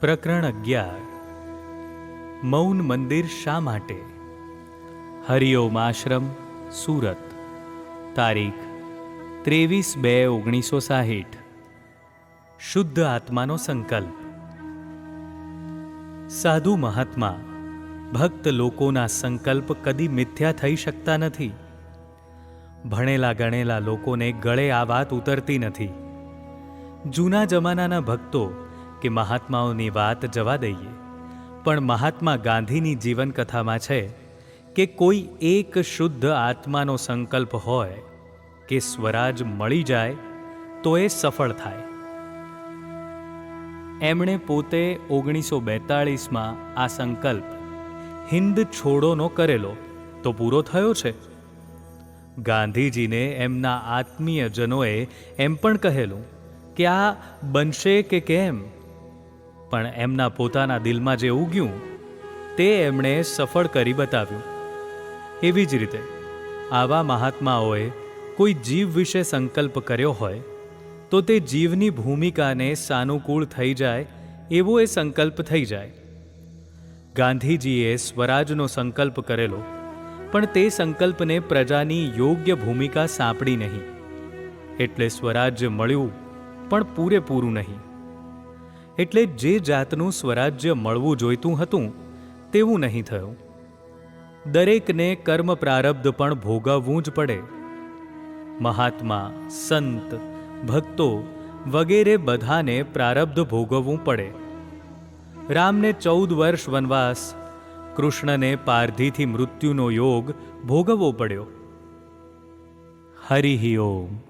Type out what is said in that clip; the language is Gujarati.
પ્રકરણ અગિયાર. મૌન મંદિર શા માટે? હરિઓમ આશ્રમ, સુરત. તારીખ ત્રેવીસ બે ઓગણીસો સાહીઠ. શુદ્ધ આત્માનો સંકલ્પ. સાધુ મહાત્મા, ભક્ત લોકોના સંકલ્પ કદી મિથ્યા થઈ શકતા નથી. ભણેલા ગણેલા લોકોને ગળે આ વાત ઉતરતી નથી. જૂના જમાનાના ભક્તો કે મહાત્માઓની વાત જવા દઈએ. પણ મહાત્મા ગાંધીની જીવનકથામાં છે કે કોઈ એક શુદ્ધ આત્માનો સંકલ્પ હોય કે સ્વરાજ મળી જાય તો એ સફળ થાય. એમણે પોતે ઓગણીસો બેતાળીસમાં આ સંકલ્પ, હિન્દ છોડોનો કરેલો, તો પૂરો થયો છે. ગાંધીજીને એમના આત્મીયજનોએ એમ પણ કહેલું કે આ બનશે કે કેમ? પણ એમના પોતાના દિલમાં જે ઉગ્યું, તે એમણે સફળ કરી બતાવ્યું. એવી જ રીતે, આવા મહાત્માઓએ કોઈ જીવ વિશે સંકલ્પ કર્યો હોય, તો તે જીવની ભૂમિકાને સાનુકૂળ થઈ જાય એવો એ સંકલ્પ થઈ જાય. ગાંધીજીએ સ્વરાજનો સંકલ્પ કરેલો, પણ તે સંકલ્પને પ્રજાની યોગ્ય ભૂમિકા સાંપડી નહીં. એટલે સ્વરાજ્ય મળ્યું, પણ પૂરેપૂરું નહીં. એટલે જે જાતનું સ્વરાજ્ય મળવું જોઈતું હતું, તેવું નહીં થયું. દરેકને કર્મ પ્રારબ્ધ પણ ભોગવવું જ પડે. મહાત્મા, સંત, ભક્તો વગેરે બધાને પ્રારબ્ધ ભોગવવું પડે. રામને ચૌદ વર્ષ વનવાસ, કૃષ્ણને પારધીથી મૃત્યુનો યોગ ભોગવવો પડ્યો. હરિ ઓમ.